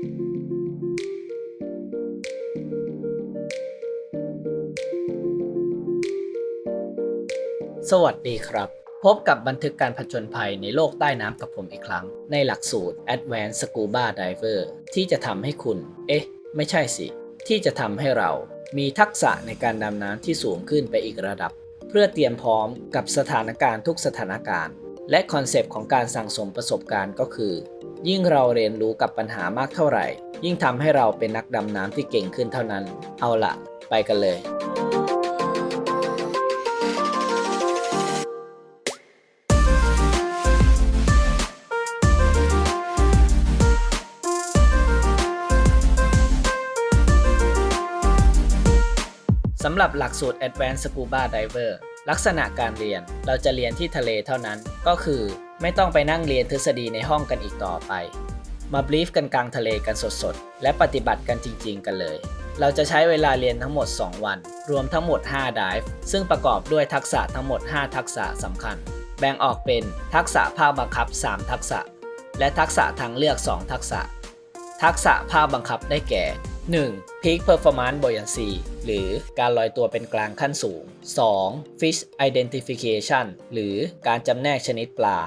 สวัสดีครับ พบกับบันทึกการผจญภัยในโลกใต้น้ำกับผมอีกครั้ง ในหลักสูตร Advanced Scuba Diver ที่จะทำให้คุณ เอ๊ะ ไม่ใช่สิ ที่จะทำให้เรามีทักษะในการดำน้ำที่สูงขึ้นไปอีกระดับ เพื่อเตรียมพร้อมกับสถานการณ์ทุกสถานการณ์ และคอนเซปต์ของการสั่งสมประสบการณ์ก็คือ ยิ่งเราเรียนรู้กับปัญหามากเท่าไหร่ ยิ่งทำให้เราเป็นนักดำน้ำที่เก่งขึ้นเท่านั้น เอาละไปกันเลย สำหรับหลักสูตร Advanced Scuba Diver ลักษณะการเรียนเราจะเรียนที่ทะเลเท่านั้นก็คือ ไม่ต้องไปนั่งเรียนทฤษฎีในห้องกันอีกต่อไป มาบลีฟกันกลางทะเลกันสดๆ และปฏิบัติกันจริงๆ กันเลย เราจะใช้เวลาเรียนทั้งหมด 2 วัน รวมทั้งหมด 5 dive ซึ่งประกอบด้วยทักษะทั้งหมด 5 ทักษะสำคัญ แบ่งออกเป็นทักษะภาคบังคับ 3 ทักษะ และทักษะทางเลือก 2 ทักษะ ทักษะภาคบังคับได้แก่ 1. Peak Performance Buoyancy หรือการลอยตัวเป็นกลางขั้นสูง 2. Fish Identification หรือการจำแนกชนิดปลา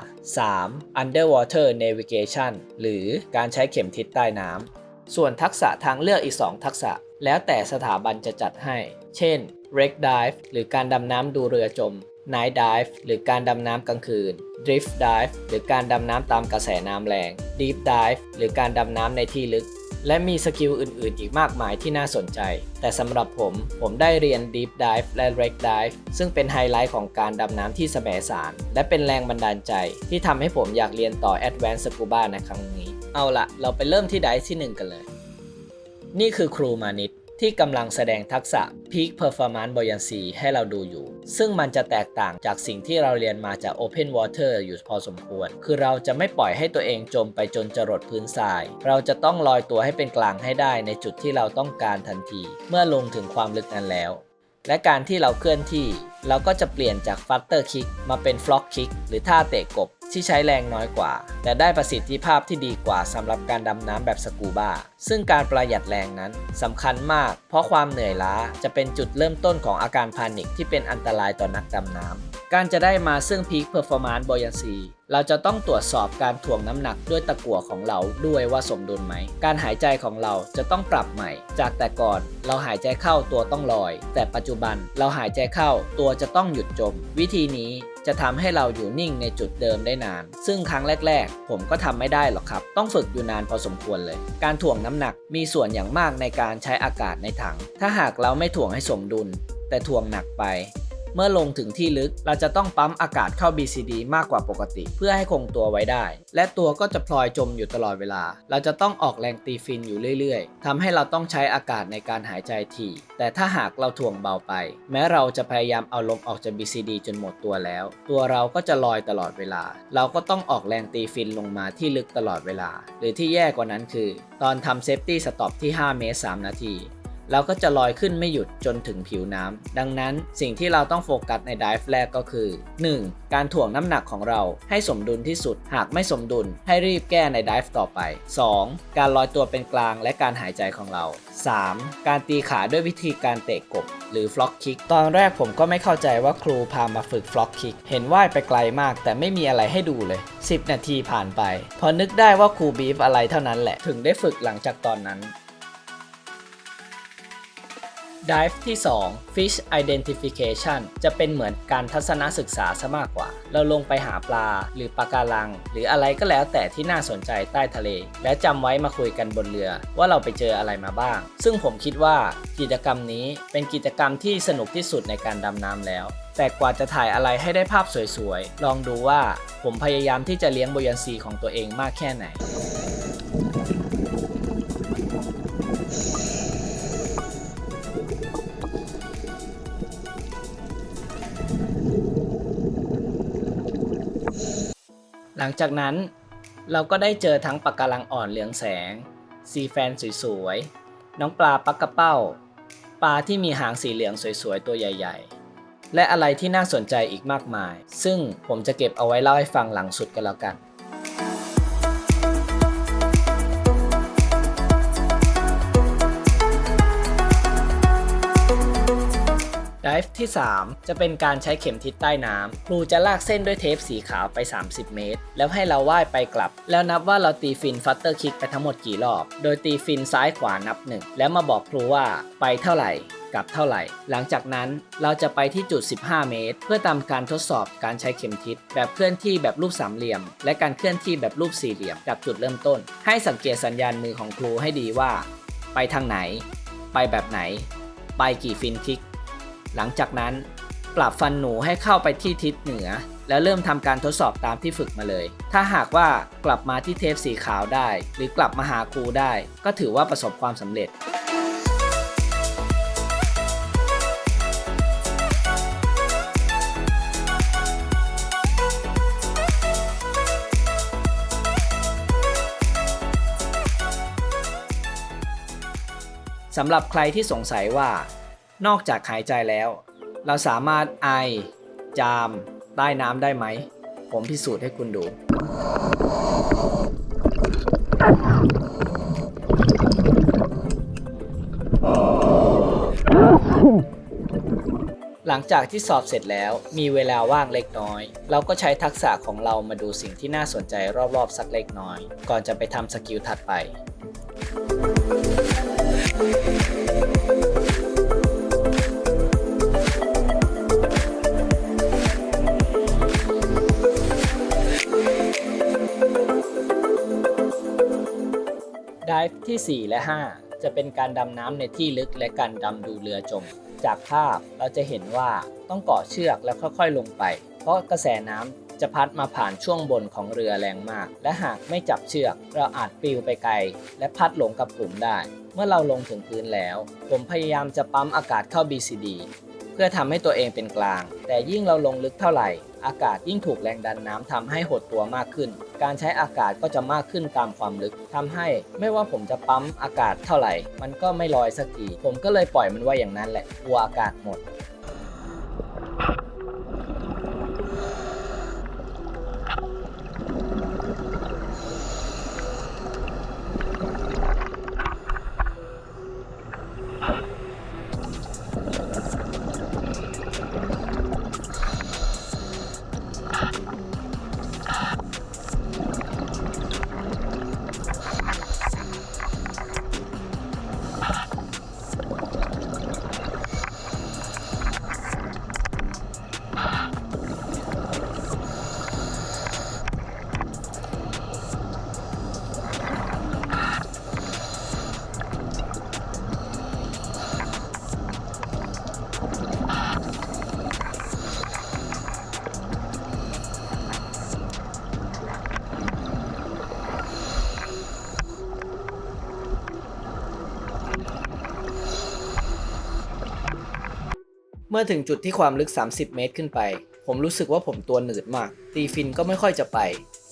3. Underwater Navigation หรือการใช้เข็มทิศใต้น้ำ ส่วนทักษะทางเลือกอีก 2 ทักษะ แล้วแต่สถาบันจะจัดให้ เช่น Wreck Dive หรือการดำน้ำดูเรือจม Night Dive หรือการดำน้ำกลางคืน Drift Dive หรือการดำน้ำตามกระแสน้ำแรง Deep Dive หรือการดำน้ำในที่ลึก และมีสกิลอื่นๆ อีกมากมายที่น่าสนใจ แต่สำหรับผม ผมได้เรียน Deep Dive และ r e g Dive ซึ่งเป็นไฮไลท์ของการดำน้ำที่แสมสาร และเป็นแรงบันดาลใจ ที่ทำให้ผมอยากเรียนต่อ Advanced Scuba ในครั้งนี้ เอาละเราไปเริ่มที่ไดฟที่ 1 กันเลย นี่คือครูมานิต ที่กำลังแสดงทักษะ Peak Performance Buoyancy ให้เราดูอยู่ ซึ่งมันจะแตกต่างจากสิ่งที่เราเรียนมาจาก Open Water อยู่พอสมควร คือเราจะไม่ปล่อยให้ตัวเองจมไปจนจรดพื้นทราย เราจะต้องลอยตัวให้เป็นกลางให้ได้ในจุดที่เราต้องการทันที เมื่อลงถึงความลึกนั้นแล้ว และการที่เราเคลื่อนที่ เราก็จะเปลี่ยนจาก Flutter Kick มาเป็น Flock Kick หรือท่าเตะกบ ที่ใช้แรงน้อยกว่า แต่ได้ประสิทธิภาพที่ดีกว่าสำหรับการดำน้ำแบบสกูบาซึ่งการประหยัดแรงนั้นสำคัญมาก เพราะความเหนื่อยล้าจะเป็นจุดเริ่มต้นของอาการพานิคที่เป็นอันตรายต่อนักดำน้ำการจะได้มาซึ่ง Peak Performance Buoyancy เราจะต้องตรวจสอบการถ่วงน้ำหนักด้วยตะกั่วของเราด้วยว่าสมดุลไหม การหายใจของเราจะต้องปรับใหม่ จากแต่ก่อนเราหายใจเข้าตัวต้องลอย แต่ปัจจุบันเราหายใจเข้าตัวจะต้องหยุดจม วิธีนี้ จะทำให้เราอยู่นิ่งในจุดเดิมได้นาน ซึ่งครั้งแรก ๆ ผมก็ทำไม่ได้หรอกครับ ต้องฝึกอยู่นานพอสมควรเลย การถ่วงน้ำหนักมีส่วนอย่างมากในการใช้อากาศในถัง ถ้าหากเราไม่ถ่วงให้สมดุล แต่ถ่วงหนักไป เมื่อลงถึงที่ลึก เราจะต้องปั๊มอากาศเข้า BCD มากกว่าปกติ เพื่อให้คงตัวไว้ได้ และตัวก็จะพลอยจมอยู่ตลอดเวลา เราจะต้องออกแรงตีฟินอยู่เรื่อยๆทำให้เราต้องใช้อากาศในการหายใจถี่ แต่ถ้าหากเราถ่วงเบาไป แม้เราจะพยายามเอาลมออกจาก BCD จนหมดตัวแล้ว ตัวเราก็จะลอยตลอดเวลา เราก็ต้องออกแรงตีฟินลงมาที่ลึกตลอดเวลา หรือที่แย่กว่านั้นคือ ตอนทำเซฟตี้สต็อปที่ 5 เมตร 3 นาที เราก็จะลอยขึ้นไม่หยุดจนถึงผิวน้ำ ดังนั้นสิ่งที่เราต้องโฟกัสในดิฟแรกก็คือ 1. การถ่วงน้ำหนักของเราให้สมดุลที่สุด หากไม่สมดุลให้รีบแก้ในดิฟต่อไป 2. การลอยตัวเป็นกลางและการหายใจของเรา 3. การตีขาด้วยวิธีการเตะกบ หรือฟล็อกคิก ตอนแรกผมก็ไม่เข้าใจว่าครูพามาฝึกฟล็อกคิก เห็นว่ายไปไกลมากแต่ไม่มีอะไรให้ดูเลย 10 นาทีผ่านไป พอนึกได้ว่าครูบีฟอะไรเท่านั้นแหละ ถึงได้ฝึกหลังจากตอนนั้น Dive ที่ 2 Fish Identification จะเป็นเหมือนการทัศนศึกษาซะมากกว่า เราลงไปหาปลา หรือปะการัง หรืออะไรก็แล้วแต่ที่น่าสนใจใต้ทะเล และจำไว้มาคุยกันบนเรือ ว่าเราไปเจออะไรมาบ้าง ซึ่งผมคิดว่ากิจกรรมนี้เป็นกิจกรรมที่สนุกที่สุดในการดำน้ำแล้วแต่กว่าจะถ่ายอะไรให้ได้ภาพสวยๆ ลองดูว่าผมพยายามที่จะเลี้ยงโบยันซีของตัวเองมากแค่ไหน หลังจากนั้นเราก็ได้เจอทั้งปะการังอ่อนเหลืองแสง ซีแฟนสวยๆ น้องปลาปักกระเป้า ปลาที่มีหางสีเหลืองสวยๆ ตัวใหญ่ ๆ และอะไรที่น่าสนใจอีกมากมาย ซึ่งผมจะเก็บเอาไว้เล่าให้ฟังหลังสุดกันแล้วกัน ฟ์ที่ 3 จะเป็นการใช้เข็มทิศใต้น้ำครูจะลากเส้นด้วยเทปสีขาวไป 30 เมตร แล้วให้เราว่ายไปกลับ แล้วนับว่าเราตีฟินฟัตเตอร์คิกไปทั้งหมดกี่รอบ โดยตีฟินซ้ายขวานับ 1 แล้วมาบอกครูว่าไปเท่าไหร่กลับเท่าไหร่ หลังจากนั้นเราจะไปที่จุด 15 เมตร เพื่อทำการทดสอบการใช้เข็มทิศ แบบเคลื่อนที่แบบรูปสามเหลี่ยม และการเคลื่อนที่แบบรูปสี่เหลี่ยมจากจุดเริ่มต้น ให้สังเกตสัญญาณมือของครูให้ดีว่า ไปทางไหน ไปแบบไหน ไปกี่ฟินคิก หลังจากนั้น ปรับฟันหนูให้เข้าไปที่ทิศเหนือ แล้วเริ่มทำการทดสอบตามที่ฝึกมาเลย ถ้าหากว่ากลับมาที่เทปสีขาวได้ หรือกลับมาหาครูได้ ก็ถือว่าประสบความสำเร็จสำหรับใครที่สงสัยว่า นอกจากหายใจแล้ว เราสามารถไอ จาม ใต้น้ำได้ไหม ผมพิสูจน์ให้คุณดู หลังจากที่สอบเสร็จแล้วมีเวลาว่างเล็กน้อย เราก็ใช้ทักษะของเรามาดูสิ่งที่น่าสนใจรอบๆ สักเล็กน้อย ก่อนจะไปทำสกิลถัดไป ฟ์ที่ 4 และ 5 จะเป็นการดำน้ำในที่ลึกและการดำดูเรือจม จากภาพเราจะเห็นว่าต้องเกาะเชือกแล้วค่อยๆลงไป เพราะกระแสน้ำจะพัดมาผ่านช่วงบนของเรือแรงมาก และหากไม่จับเชือก เราอาจปลิวไปไกล และพัดหลงกับกลุ่มได้ เมื่อเราลงถึงพื้นแล้ว ผมพยายามจะปั๊มอากาศเข้า BCD พื่อทำให้ตัวเองเป็นกลาง แต่ยิ่งเราลงลึกเท่าไหร่ อากาศยิ่งถูกแรงดันน้ำทำให้หดตัวมากขึ้น การใช้อากาศก็จะมากขึ้นตามความลึกทำให้ไม่ว่าผมจะปั๊มอากาศเท่าไหร่ มันก็ไม่ลอยสักทีผมก็เลยปล่อยมันไว้อย่างนั้นแหละกลัวอากาศหมด เมื่อถึงจุดที่ความลึก 30 เมตรขึ้นไป ผมรู้สึกว่าผมตัวหนืดมาก ตีฟินก็ไม่ค่อยจะไป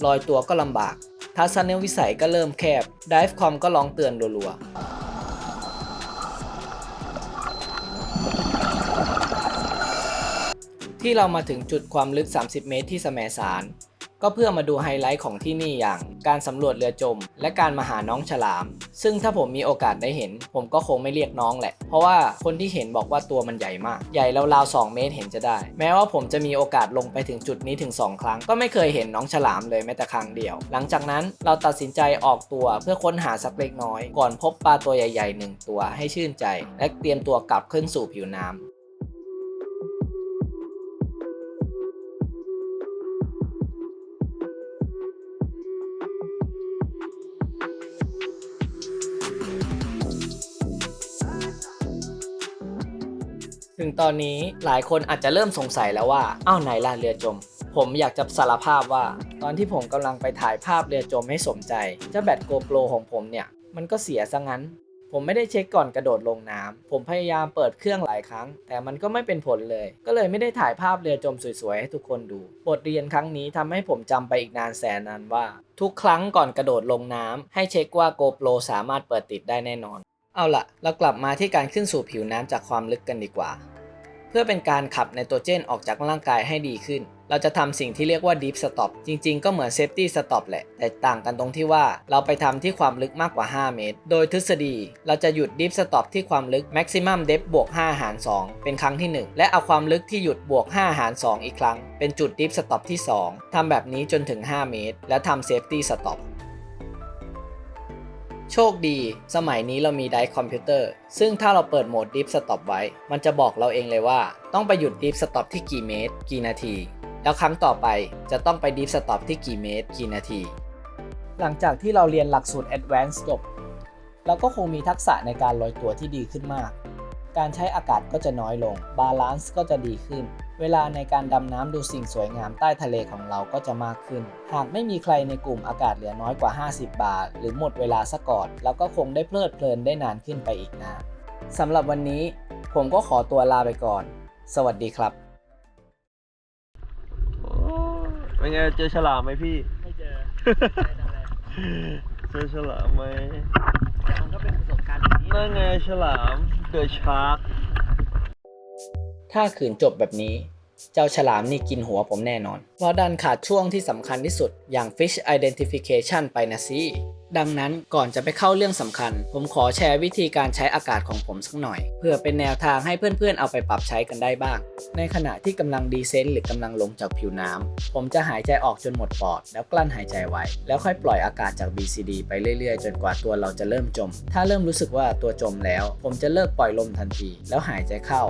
ลอยตัวก็ลำบาก ทัศนวิสัยก็เริ่มแคบดิฟคอมก็ร้องเตือนรัวๆ ที่เรามาถึงจุดความลึก 30 เมตรที่แสมสาร ก็เพื่อมาดูไฮไลท์ของที่นี่อย่าง การสำรวจเรือจม และการมาหาน้องฉลาม ซึ่งถ้าผมมีโอกาสได้เห็น ผมก็คงไม่เรียกน้องแหละ เพราะว่าคนที่เห็นบอกว่าตัวมันใหญ่มาก ใหญ่ราวๆ2เมตรเห็นจะได้ แม้ว่าผมจะมีโอกาสลงไปถึงจุดนี้ถึง 2 ครั้ง ก็ไม่เคยเห็นน้องฉลามเลยแม้แต่ครั้งเดียว หลังจากนั้นเราตัดสินใจออกตัวเพื่อค้นหาสักเล็กน้อย ก่อนพบปลาตัวใหญ่ๆหนึ่งตัวให้ชื่นใจ และเตรียมตัวกลับขึ้นสู่ผิวน้ำ ถึงตอนนี้หลายคนอาจจะเริ่มสงสัยแล้วว่า อ้าวไหนล่ะเรือจม ผมอยากจะสารภาพว่า ตอนที่ผมกำลังไปถ่ายภาพเรือจมให้สมใจ เจ้าแบตโกโปรของผมเนี่ย มันก็เสียซะงั้น ผมไม่ได้เช็คก่อนกระโดดลงน้ำผมพยายามเปิดเครื่องหลายครั้ง แต่มันก็ไม่เป็นผลเลย ก็เลยไม่ได้ถ่ายภาพเรือจมสวยๆให้ทุกคนดู บทเรียนครั้งนี้ทำให้ผมจำไปอีกนานแสนนานว่า ทุกครั้งก่อนกระโดดลงน้ำให้เช็คว่า GoPro สามารถเปิดติดได้แน่นอน เอาละเรากลับมาที่การขึ้นสู่ผิวน้ำจากความลึกกันดีกว่า เพื่อเป็นการขับไนโตรเจนออกจากร่างกายให้ดีขึ้น เราจะทำสิ่งที่เรียกว่า Deep Stop จริงๆ ก็เหมือน Safety Stop แหละ แต่ต่างกันตรงที่ว่าเราไปทำที่ความลึกมากกว่า 5 เมตร โดยทฤษฎี เราจะหยุด Deep Stop ที่ความลึก Maximum Depth บวก5หาร 2 เป็นครั้งที่ 1 และเอาความลึกที่หยุดบวก5หาร 2 อีกครั้ง เป็นจุด Deep Stop ที่ 2ทำแบบนี้จนถึง 5 เมตร แล้วทำ Safety Stop โชคดี สมัยนี้เรามีไดร์คอมพิวเตอร์ ซึ่งถ้าเราเปิดโหมด Deep Stop ไว้ มันจะบอกเราเองเลยว่า ต้องไปหยุด Deep Stop ที่กี่เมตร กี่นาที แล้วครั้งต่อไปจะต้องไป Deep Stop ที่กี่เมตร กี่นาที หลังจากที่เราเรียนหลักสูตร Advanced จบ เราก็คงมีทักษะในการลอยตัวที่ดีขึ้นมาก การใช้อากาศก็จะน้อยลง บาลานซ์ก็จะดีขึ้น เวลาในการดำน้ำดูสิ่งสวยงามใต้ทะเลของเราก็จะมากขึ้น หากไม่มีใครในกลุ่มอากาศเหลือน้อยกว่า 50 บาท หรือหมดเวลาซะก่อนเราก็คงได้เพลิดเพลินได้นานขึ้นไปอีกนานสำหรับวันนี้ ผมก็ขอตัวลาไปก่อน สวัสดีครับโอ้เป็นไงเจอฉลามไหมพี่ ไม่เจอเจอฉลามไหมแต่มันก็เป็นประสบการณ์ที่นั่นไงฉลามเดอะชาร์ก ถ้าขืนจบแบบนี้ เจ้าฉลามนี่กินหัวผมแน่นอน เพราะดันขาดช่วงที่สำคัญที่สุดอย่าง fish identification ไปนะสิดังนั้นก่อนจะไปเข้าเรื่องสำคัญ ผมขอแชร์วิธีการใช้อากาศของผมสักหน่อย เพื่อเป็นแนวทางให้เพื่อนๆเอาไปปรับใช้กันได้บ้าง ในขณะที่กำลังดีเซนต์หรือกำลังลงจากผิวน้ำ ผมจะหายใจออกจนหมดปอด แล้วกลั้นหายใจไว้ แล้วค่อยปล่อยอากาศจาก BCD ไปเรื่อยๆ จนกว่าตัวเราจะเริ่มจม ถ้าเริ่มรู้สึกว่าตัวจมแล้ว ผมจะเลิกปล่อยลมทันที แล้วหายใจเข้า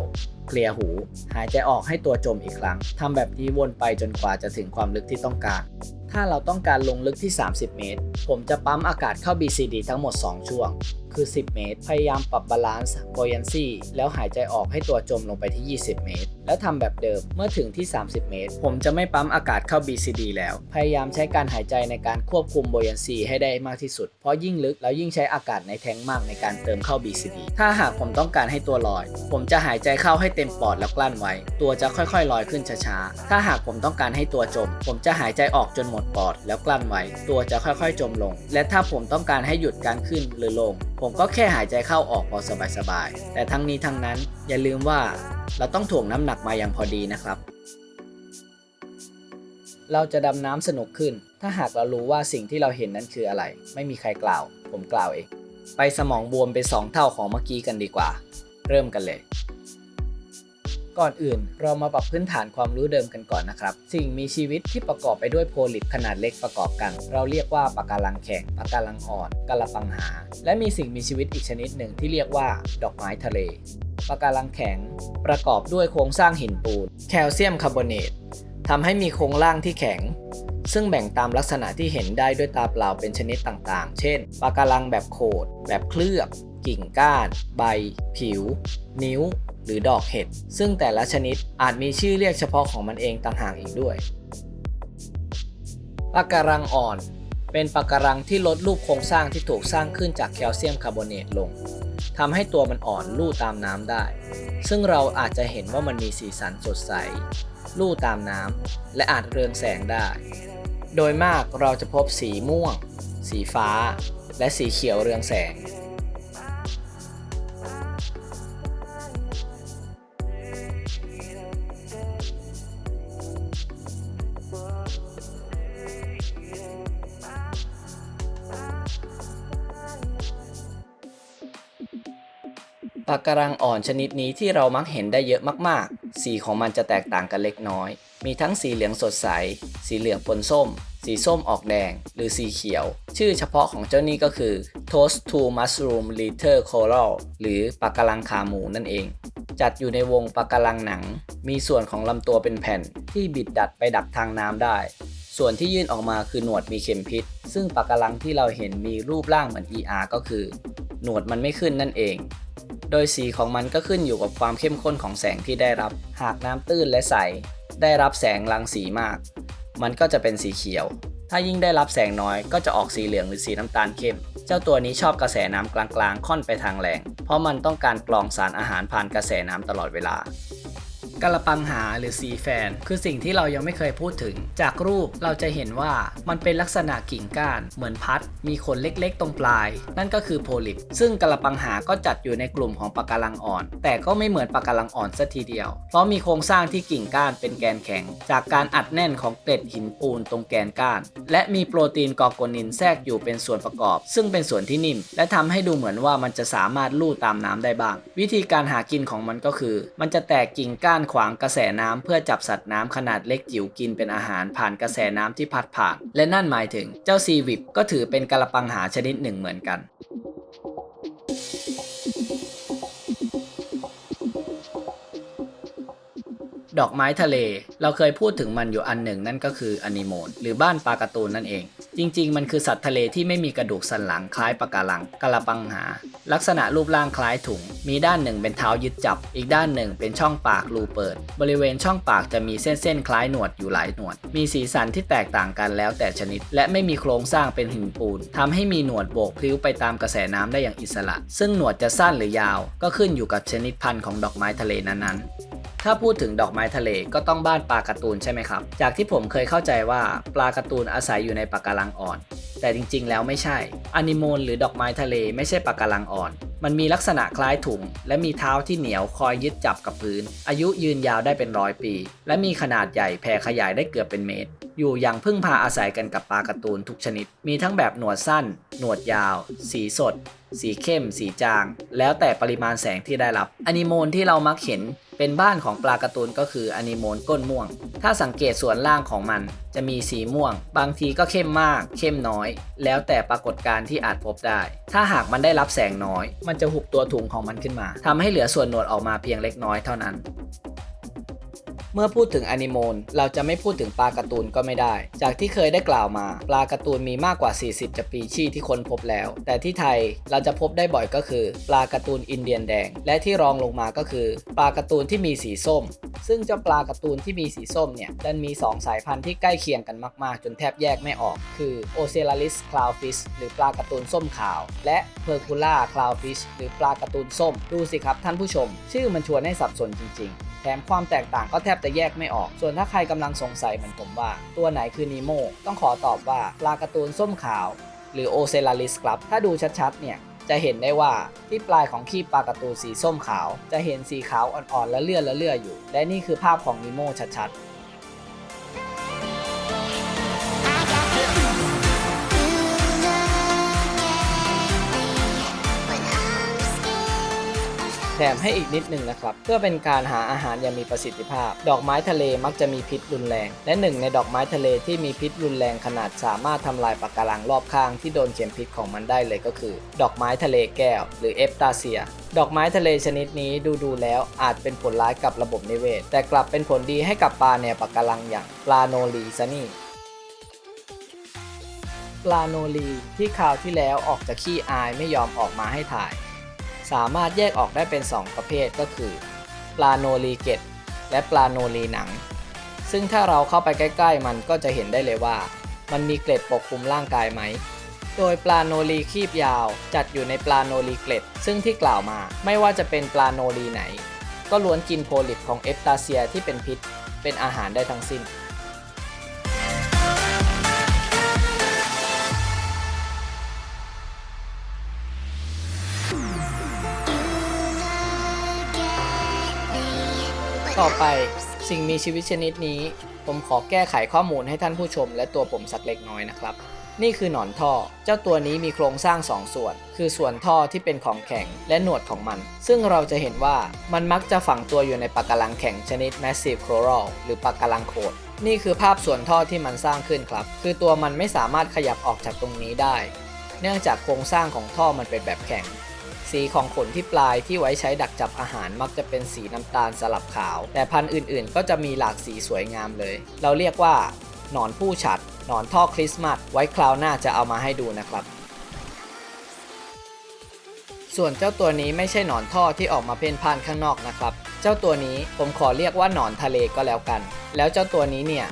เคลียร์หู หายใจออกให้ตัวจมอีกครั้ง ทำแบบนี้วนไปจนกว่าจะถึงความลึกที่ต้องการ ถ้าเราต้องการลงลึกที่ 30 เมตร ผมจะปั๊มอากาศเข้า BCD ทั้งหมด 2 ช่วงคือ 10 เมตร พยายามปรับบาลานซ์ buoyancy แล้วหายใจออกให้ตัวจมลงไปที่ 20 เมตร แล้วทำแบบเดิม เมื่อถึงที่ 30 เมตร ผมจะไม่ปั๊มอากาศเข้า BCD แล้ว พยายามใช้การหายใจในการควบคุม buoyancy ให้ได้มากที่สุด เพราะยิ่งลึกแล้วยิ่งใช้อากาศในแทงมากในการเติมเข้า BCD ถ้าหากผมต้องการให้ตัวลอย ผมจะหายใจเข้าให้เต็มปอดแล้วกลั้นไว้ ตัวจะค่อยๆลอยขึ้นช้าๆ ถ้าหากผมต้องการให้ตัวจม ผมจะหายใจออกจนหมดปอดแล้วกลั้นไว้ ตัวจะค่อยๆ จมลง และถ้าผมต้องการให้หยุดการขึ้นหรือลงผมก็แค่หายใจเข้าออกพอสบายๆ แต่ทั้งนี้ทั้งนั้นอย่าลืมว่าเราต้องถ่วงน้ำหนักมาอย่างพอดีนะครับ เราจะดำน้ำสนุกขึ้น ถ้าหากเรารู้ว่าสิ่งที่เราเห็นนั้นคืออะไร ไม่มีใครกล่าว ผมกล่าวเอง ไปสมองบวมไปสองเท่าของเมื่อกี้กันดีกว่า เริ่มกันเลย ก่อนอื่น เรามาปรับพื้นฐานความรู้เดิมกันก่อนนะครับ สิ่งมีชีวิตที่ประกอบไปด้วยโพลิปขนาดเล็กประกอบกัน เราเรียกว่าปะการังแข็งปะการังอ่อนกะละปังหา และมีสิ่งมีชีวิตอีกชนิดหนึ่งที่เรียกว่า ดอกไม้ทะเลปะการังแข็ง ประกอบด้วยโครงสร้างหินปูน แคลเซียมคาร์บอเนตทำให้มีโครงร่างที่แข็ง ซึ่งแบ่งตามลักษณะที่เห็นได้ด้วยตาเปล่าเป็นชนิดต่างๆ เช่นปะการังแบบโขด แบบเคลือบ กิ่งก้าน ใบ ผิว นิ้ว หรือดอกเห็ด ซึ่งแต่ละชนิดอาจมีชื่อเรียกเฉพาะของมันเองต่างหากอีกด้วยปะการังอ่อน เป็นปะการังที่ลดรูปโครงสร้างที่ถูกสร้างขึ้นจากแคลเซียมคาร์บอเนตลงทำให้ตัวมันอ่อนลู่ตามน้ำได้ ซึ่งเราอาจจะเห็นว่ามันมีสีสันสดใส ลู่ตามน้ำและอาจเรืองแสงได้ โดยมากเราจะพบสีม่วง สีฟ้า และสีเขียวเรืองแสง ปะการังอ่อนชนิดนี้ที่เรามักเห็นได้เยอะมากๆ สีของมันจะแตกต่างกันเล็กน้อย มีทั้งสีเหลืองสดใส สีเหลืองปนส้ม สีส้มออกแดง หรือสีเขียว ชื่อเฉพาะของเจ้านี่ก็คือ Toast to Mushroom Litter Coral หรือปะการังขาหมูนั่นเอง จัดอยู่ในวงปะการังหนัง มีส่วนของลำตัวเป็นแผ่น ที่บิดดัดไปดักทางน้ำได้ ส่วนที่ยื่นออกมาคือหนวดมีเข็มพิษ ซึ่งปะการังที่เราเห็นมีรูปร่างเหมือน ER ก็คือ หนวดมันไม่ขึ้นนั่นเอง โดยสีของมันก็ขึ้นอยู่กับความเข้มข้นของแสงที่ได้รับ หากน้ำตื้นและใส ได้รับแสงรังสีมาก มันก็จะเป็นสีเขียว ถ้ายิ่งได้รับแสงน้อยก็จะออกสีเหลืองหรือสีน้ำตาลเข้ม เจ้าตัวนี้ชอบกระแสน้ำกลางๆ ค่อนไปทางแรง เพราะมันต้องการกรองสารอาหารผ่านกระแสน้ำตลอดเวลา กะละปังหาหรือสีแฟน คือสิ่งที่เรายังไม่เคยพูดถึง จากรูปเราจะเห็นว่ามันเป็นลักษณะกิ่งก้าน เหมือนพัด มีขนเล็กๆ ตรงปลาย นั่นก็คือโพลิป ซึ่งกะละปังหาก็จัดอยู่ในกลุ่มของปะการังอ่อน แต่ก็ไม่เหมือนปะการังอ่อนซะทีเดียว เพราะมีโครงสร้างที่กิ่งก้านเป็นแกนแข็ง จากการอัดแน่นของเกล็ดหินปูนตรงแกนก้าน และมีโปรตีนกอร์โกนินแทรกอยู่เป็นส่วนประกอบ ซึ่งเป็นส่วนที่นิ่ม และทำให้ดูเหมือนว่ามันจะสามารถลู่ตามน้ำได้บ้าง วิธีการหากินของมันก็คือ มันจะแตกกิ่งก้านขวางกระแสน้ำเพื่อจับสัตว์น้ำขนาดเล็กจิ๋วกินเป็นอาหารผ่านกระแสน้ำที่พัดผ่าน และนั่นหมายถึงเจ้าซีวิปก็ถือเป็นกระปังหาชนิดหนึ่งเหมือนกัน ดอกไม้ทะเล เราเคยพูดถึงมันอยู่อันหนึ่งนั่นก็คืออนิโมนหรือบ้านปลาการ์ตูนนั่นเอง จริง ๆ มันคือสัตว์ทะเลที่ไม่มีกระดูกสันหลังคล้ายปะการังกะละปังหา ลักษณะรูปร่างคล้ายถุง มีด้านหนึ่งเป็นเท้ายึดจับ อีกด้านหนึ่งเป็นช่องปากรูเปิด บริเวณช่องปากจะมีเส้นๆคล้ายหนวดอยู่หลายหนวด มีสีสันที่แตกต่างกันแล้วแต่ชนิด และไม่มีโครงสร้างเป็นหินปูนทำให้มีหนวดโบกพลิ้วไปตามกระแสน้ำได้อย่างอิสระ ซึ่งหนวดจะสั้นหรือยาว ก็ขึ้นอยู่กับชนิดพันธุ์ของดอกไม้ทะเลนั้นๆ ถ้าพูดถึงดอกไม้ทะเลก็ต้องบ้านปลาการ์ตูนใช่ไหมครับ จากที่ผมเคยเข้าใจว่าปลาการ์ตูนอาศัยอยู่ในปะการังอ่อน แต่จริงๆ แล้วไม่ใช่อนิโมนหรือดอกไม้ทะเลไม่ใช่ปะการังอ่อน มันมีลักษณะคล้ายถุง และมีเท้าที่เหนียวคอยยึดจับกับพื้น อายุยืนยาวได้เป็นร้อยปี และมีขนาดใหญ่แผ่ขยายได้เกือบเป็นเมตร อยู่อย่างพึ่งพาอาศัยกันกับปลาการ์ตูนทุกชนิด มีทั้งแบบหนวดสั้น หนวดยาว สีสด สีเข้ม สีจาง แล้วแต่ปริมาณแสงที่ได้รับอนิโมนที่เรามักเห็นเป็นบ้านของปลาการ์ตูนก็คืออนิโมนก้นม่วง ถ้าสังเกตส่วนล่างของมัน จะมีสีม่วง บางทีก็เข้มมาก เข้มน้อย แล้วแต่ปรากฏการณ์ที่อาจพบได้ ถ้าหากมันได้รับแสงน้อย มันจะหุบตัวถุงของมันขึ้นมาทำให้เหลือส่วนหนวดออกมาเพียงเล็กน้อยเท่านั้น เมื่อพูดถึงอนิโมนเราจะไม่พูดถึงปลาการ์ตูนก็ไม่ได้ จากที่เคยได้กล่าวมา ปลาการ์ตูนมีมากกว่า 40จะปีชีที่คนพบแล้ว แต่ที่ไทยเราจะพบได้บ่อยก็คือ ปลาการ์ตูนอินเดียนแดง และที่รองลงมาก็คือ ปลาการ์ตูนที่มีสีส้ม ซึ่งเจ้าปลาการ์ตูนที่มีสีส้มเนี่ยดันมี 2 สายพันธุ์ที่ใกล้เคียงกันมาก ๆ จนแทบแยกไม่ออก คือ o c e l a r i s cloudfish หรือปลาการ์ตูนส้มขาว และ Percula cloudfish หรือปลาการ์ตูนส้ม ดูสิครับท่านผู้ชม ชื่อมันชวนให้สับสนจริง ๆ แถมความแตกต่างก็แทบจะแยกไม่ออก ส่วนถ้าใครกำลังสงสัยเหมือนผมว่า ตัวไหนคือนีโมต้องขอตอบว่าปลาการ์ตูนส้มขาว หรือโอเซลาริสครับ ถ้าดูชัดๆ เนี่ยจะเห็นได้ว่าที่ปลายของขี้ปลาการ์ตูนสีส้มขาว จะเห็นสีขาวอ่อนๆและเลื่อนและเลื่ออยู่ และนี่คือภาพของนีโมชัดๆ ถมให้อีกนิดหนึ่งนะครับ เพื่อเป็นการหาอาหารอย่างมีประสิทธิภาพ ดอกไม้ทะเลมักจะมีพิษรุนแรง และหนึ่งในดอกไม้ทะเลที่มีพิษรุนแรงขนาดสามารถทำลายปะการังรอบข้างที่โดนเข็มพิษของมันได้เลยก็คือ ดอกไม้ทะเลแก้ว หรือเอฟตาเซียดอกไม้ทะเลชนิดนี้ดูดูแล้วอาจเป็นผลร้ายกับระบบนิเวศ แต่กลับเป็นผลดีให้กับปลาแนวปะการังอย่างปลาโนลีซะนี่ปลาโนลีที่คราวที่แล้วออกจากขี้อายไม่ยอมออกมาให้ถ่าย สามารถแยกออกได้เป็น 2 ประเภทก็คือ ปลาโนลีเกตและปลาโนลีหนัง ซึ่งถ้าเราเข้าไปใกล้ๆ มันก็จะเห็นได้เลยว่า มันมีเกล็ดปกคลุมร่างกายไหม โดยปลาโนลีคีบยาว จัดอยู่ในปลาโนลีเกล็ด ซึ่งที่กล่าวมาไม่ว่าจะเป็นปลาโนลีไหน ก็ล้วนกินโพลิปของเอฟตาเซียที่เป็นพิษ เป็นอาหารได้ทั้งสิ้น ต่อไปสิ่งมีชีวิตชนิดนี้ ผมขอแก้ไขข้อมูลให้ท่านผู้ชม และตัวผมสักเล็กน้อยนะครับ นี่คือหนอนท่อ เจ้าตัวนี้มีโครงสร้าง 2 ส่วน คือส่วนท่อที่เป็นของแข็งและหนวดของมัน ซึ่งเราจะเห็นว่ามันมักจะฝังตัวอยู่ในปะการังแข็งชนิด Massive Coral หรือปะการังโขดนี่คือภาพส่วนท่อที่มันสร้างขึ้นครับ คือตัวมันไม่สามารถขยับออกจากตรงนี้ได้ เนื่องจากโครงสร้างของท่อมันเป็นแบบแข็ง สีของขนที่ปลายที่ไว้ใช้ดักจับอาหารมักจะเป็นสีน้ำตาลสลับขาว แต่พันธุ์อื่นๆ ก็จะมีหลากสีสวยงามเลย เราเรียกว่า หนอนผู้ฉัด หนอนท่อคริสต์มาสไว้คราวหน้าจะเอามาให้ดูนะครับ ส่วนเจ้าตัวนี้ไม่ใช่หนอนท่อที่ออกมาเพ่นพ่านข้างนอกนะครับ เจ้าตัวนี้ผมขอเรียกว่าหนอนทะเลก็แล้วกัน แล้วเจ้าตัวนี้เนี่ย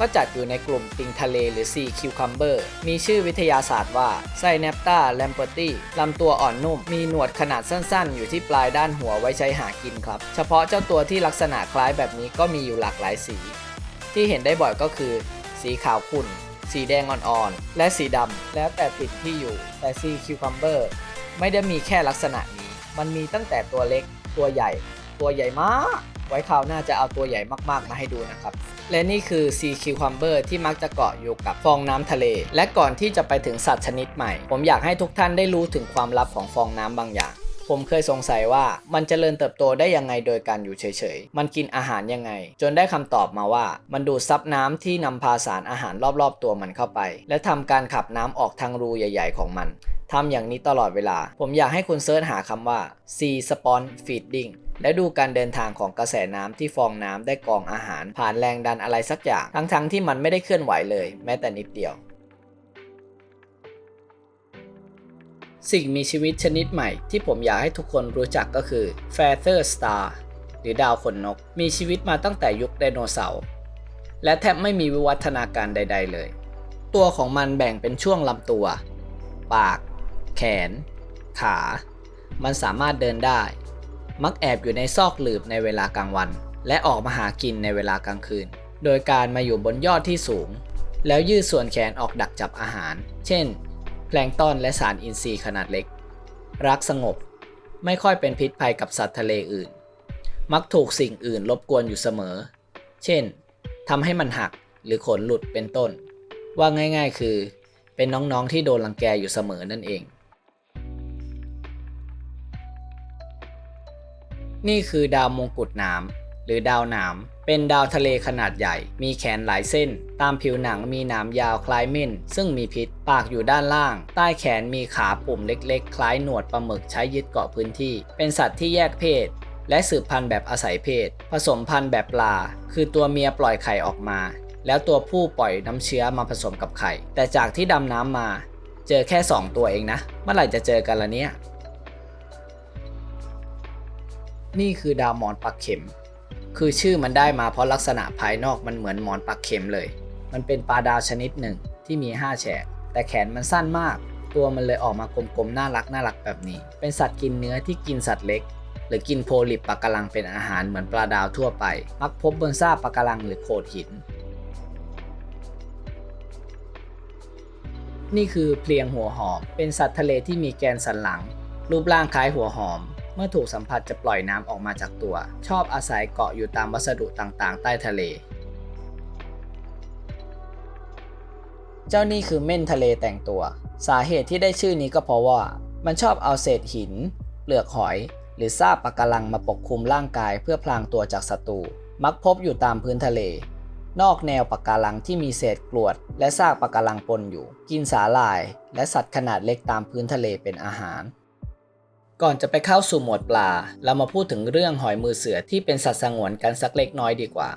ก็จัดอยู่ในกลุ่มปิงทะเลหรือ Sea Cucumber มีชื่อวิทยาศาสตร์ว่าไซเนปตาแลมเปอร์ตี้ลำตัวอ่อนนุ่ม มีหนวดขนาดสั้นๆ อยู่ที่ปลายด้านหัวไว้ใช้หากินครับ เฉพาะเจ้าตัวที่ลักษณะคล้ายแบบนี้ก็มีอยู่หลากหลายสี ที่เห็นได้บ่อยก็คือ สีขาวขุ่น สีแดงอ่อนๆ และสีดำ แล้วแต่ติดที่อยู่ แต่ Sea Cucumber ไม่ได้มีแค่ลักษณะนี้ มันมีตั้งแต่ตัวเล็ก ตัวใหญ่ ตัวใหญ่มาก ไว้คราวหน้าจะเอาตัวใหญ่มากๆมาให้ดูนะครับ และนี่คือ Sea Cucumber ที่มักจะเกาะอยู่กับฟองน้ำทะเล และก่อนที่จะไปถึงสัตว์ชนิดใหม่ ผมอยากให้ทุกท่านได้รู้ถึงความลับของฟองน้ำบางอย่างผมเคยสงสัยว่ามันจเจริญเติบโตได้ยังไงโดยการอยู่เฉยๆ มันกินอาหารยังไง จนได้คำตอบมาว่า มันดูดซับน้ำที่นำพาสารอาหารรอบๆ ตัวมันเข้าไป และทำการขับน้ำออกทางรูใหญ่ ๆ ของมันทำอย่างนี้ตลอดเวลา ผมอยากให้คุณเซิร์ชหาคำว่า sea spawn feeding และดูการเดินทางของกระแสน้ำที่ฟองน้ำได้กองอาหาร ผ่านแรงดันอะไรสักอย่าง ทั้งๆที่มันไม่ได้เคลื่อนไหวเลย แม้แต่นิดเดียว สิ่งมีชีวิตชนิดใหม่ที่ผมอยากให้ทุกคนรู้จักก็คือ Feather Star หรือดาวขนนก มีชีวิตมาตั้งแต่ยุคไดโนเสาร์และแทบไม่มีวิวัฒนาการใด ๆ เลย ตัวของมันแบ่งเป็นช่วงลำตัว ปาก แขน ขา มันสามารถเดินได้ มักแอบอยู่ในซอกหลืบในเวลากลางวัน และออกมาหากินในเวลากลางคืน โดยการมาอยู่บนยอดที่สูง แล้วยืดส่วนแขนออกดักจับอาหาร เช่น แพลงก์ตอนและสารอินทรีย์ขนาดเล็ก รักสงบ ไม่ค่อยเป็นพิษภัยกับสัตว์ทะเลอื่น มักถูกสิ่งอื่นรบกวนอยู่เสมอ เช่นทำให้มันหักหรือขนหลุดเป็นต้น ว่าง่าย ๆ คือ เป็นน้องๆที่โดนรังแกอยู่เสมอนั่นเอง นี่คือดาวมงกุฎน้ำหรือดาวหนามเป็นดาวทะเลขนาดใหญ่ มีแขนหลายเส้น ตามผิวหนังมีหนามยาวคล้ายเม่น ซึ่งมีพิษ ปากอยู่ด้านล่าง ใต้แขนมีขาปุ่มเล็กๆ คล้ายหนวดปลาหมึกใช้ยึดเกาะพื้นที่ เป็นสัตว์ที่แยกเพศ และสืบพันธุ์แบบอาศัยเพศ ผสมพันธุ์แบบปลา คือตัวเมียปล่อยไข่ออกมา แล้วตัวผู้ปล่อยน้ำเชื้อมาผสมกับไข่ แต่จากที่ดำน้ำมา เจอแค่ 2 ตัวเองนะ เมื่อไหร่จะเจอกันละเนี่ย นี่คือดาวหมอนปักเข็ม คือชื่อมันได้มาเพราะลักษณะภายนอกมันเหมือนหมอนปักเข็มเลย มันเป็นปลาดาวชนิดหนึ่งที่มี 5 แฉก แต่แขนมันสั้นมาก ตัวมันเลยออกมากลมๆ น่ารักน่ารักแบบนี้ เป็นสัตว์กินเนื้อที่กินสัตว์เล็ก หรือกินโพลิปปลากระลังเป็นอาหารเหมือนปลาดาวทั่วไป มักพบบนซากปลากระลังหรือโขดหิน นี่คือเพลียงหัวหอม เป็นสัตว์ทะเลที่มีแกนสันหลัง รูปร่างคล้ายหัวหอม มื่อถูกสัมผัสจะปล่อยน้ำออกมาจากตัว ชอบอาศัยเกาะอยู่ตามวัสดุต่างๆ ใต้ทะเล เจ้านี่คือเม่นทะเลแต่งตัว สาเหตุที่ได้ชื่อนี้ก็เพราะว่า มันชอบเอาเศษหิน เปลือกหอย หรือซากปะการังมาปกคลุมร่างกายเพื่อพลางตัวจากศัตรู มักพบอยู่ตามพื้นทะเล นอกแนวปะการังที่มีเศษกรวด และซากปะการังปนอยู่ กินสาหร่าย และสัตว์ขนาดเล็กตามพื้นทะเลเป็นอาหาร ก่อนจะไปเข้าสู่หมวดปลา เรามาพูดถึงเรื่องหอยมือเสือที่เป็นสัตว์สงวนกันสักเล็กน้อยดีกว่า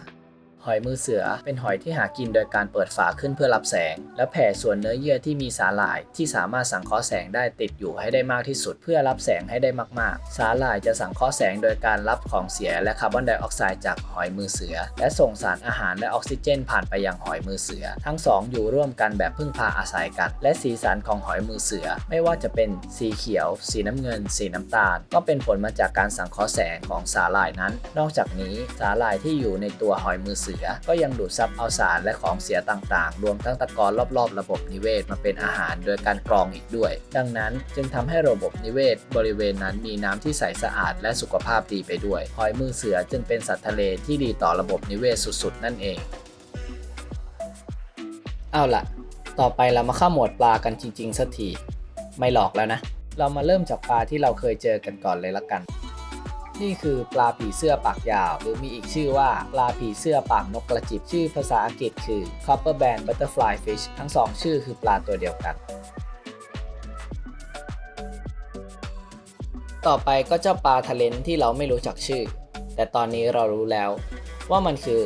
หอยมือเสือ เป็นหอยที่หากินโดยการเปิดฝาขึ้นเพื่อรับแสง และแผ่ส่วนเนื้อเยื่อที่มีสาหร่าย ที่สามารถสังเคราะห์แสงได้ติดอยู่ให้ได้มากที่สุด เพื่อรับแสงให้ได้มาก ๆ สาหร่ายจะสังเคราะห์แสงโดยการรับของเสียและคาร์บอนไดออกไซด์จากหอยมือเสือ และส่งสารอาหารและออกซิเจน ผ่านไปยังหอยมือเสือ ทั้งสองอยู่ร่วมกันแบบพึ่งพาอาศัยกัน และสีสันของหอยมือเสือ ไม่ว่าจะเป็นสีเขียว สีน้ำเงิน สีน้ำตาล ก็เป็นผลมาจากการสังเคราะห์แสงของสาหร่ายนั้น นอกจากนี้สาหร่ายที่อยู่ในตัวหอยมือเสือก็ยังดูดซับเอาสารและของเสียต่างๆ รวมทั้งตะกอนรอบๆ ระบบนิเวศมาเป็นอาหารโดยการกรองอีกด้วย ดังนั้นจึงทำให้ระบบนิเวศ บริเวณนั้นมีน้ำที่ใสสะอาดและสุขภาพดีไปด้วยหอยมือเสือจึงเป็นสัตว์ทะเลที่ดีต่อระบบนิเวศสุดๆ นั่นเอง เอาล่ะ ต่อไปเรามาเข้าหมวดปลากันจริงๆสักที ไม่หลอกแล้วนะ เรามาเริ่มจากปลาที่เราเคยเจอกันก่อนเลยละกัน นี่คือปลาผีเสื้อปากยาว หรือมีอีกชื่อว่าปลาผีเสื้อปากนกกระจิบชื่อภาษาอังกฤษคือ copper band butterfly fish ทั้งสองชื่อคือปลาตัวเดียวกันต่อไปก็เจ้าปลาทะเลนที่เราไม่รู้จักชื่อ แต่ตอนนี้เรารู้แล้ว ว่ามันคือ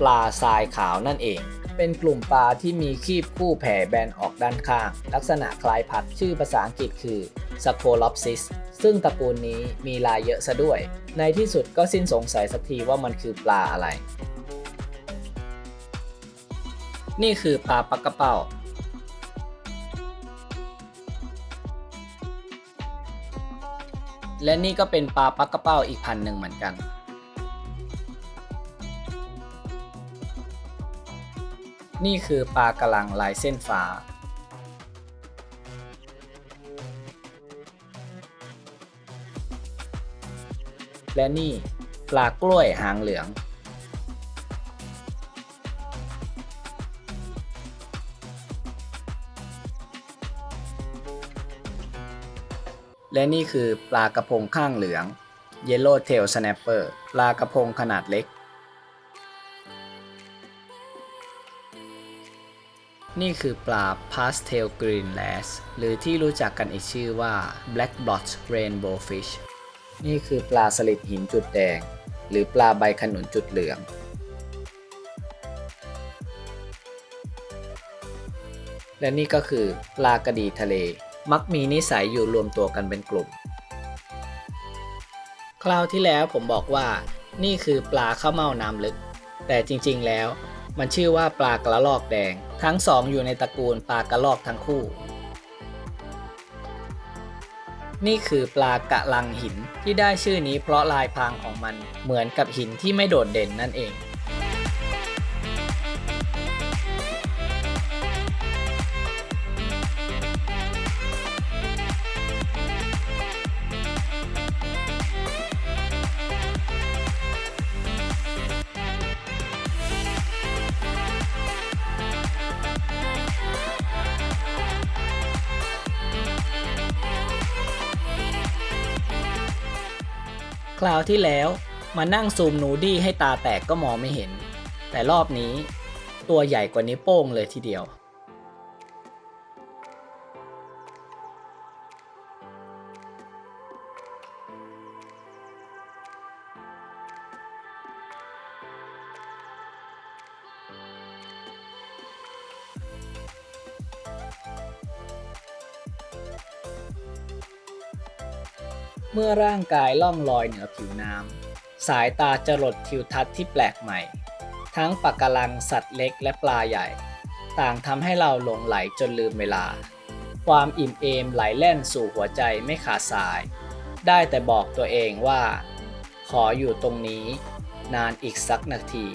ปลาทรายขาวนั่นเอง เป็นกลุ่มปลาที่มีคีบคู่แผ่แบนออกด้านข้าง ลักษณะคล้ายพัดชื่อภาษาอังกฤษคือ s c o l o p s i s ซึ่งตระกูลนี้มีลายเยอะซะด้วย ในที่สุดก็สิ้นสงสัยสักทีว่ามันคือปลาอะไร นี่คือปลาปักกระเป้าและนี่ก็เป็นปลาปักกระเป้าอีกพันหนึ่งเหมือนกัน นี่คือปลากระลังลายเส้นฟ้า และนี่ปลากล้วยหางเหลือง และนี่คือปลากระพงข้างเหลือง Yellow Tail Snapper ปลากระพงขนาดเล็ก นี่คือปลา Pastel Green Lass หรือที่รู้จักกันอีกชื่อว่า Black Blotch Rainbow Fish นี่คือปลาสลิดหินจุดแดง หรือปลาใบขนุนจุดเหลือง และนี่ก็คือปลากระดีทะเล มักมีนิสัยอยู่รวมตัวกันเป็นกลุ่ม คราวที่แล้วผมบอกว่านี่คือปลาข้าวเม่าน้ำลึก แต่จริงๆแล้ว มันชื่อว่าปลากระลอกแดง ทั้งสองอยู่ในตระกูลปลากระลอกทั้งคู่ นี่คือปลากระลังหินที่ได้ชื่อนี้เพราะลายพรางของมันเหมือนกับหินที่ไม่โดดเด่นนั่นเอง ที่แล้วมานั่งซูมนูดี้ให้ตาแตกก็มองไม่เห็น แต่รอบนี้ตัวใหญ่กว่านิ้วโป้งเลยทีเดียว เมื่อร่างกายล่องลอยเหนือผิวน้ำ สายตาจะหลดทิวทัศน์ที่แปลกใหม่ ทั้งปะการังสัตว์เล็กและปลาใหญ่ ต่างทำให้เราหลงไหลจนลืมเวลา ความอิ่มเอมไหลแล่นสู่หัวใจไม่ขาดสาย ได้แต่บอกตัวเองว่า ขออยู่ตรงนี้ นานอีกสักนาที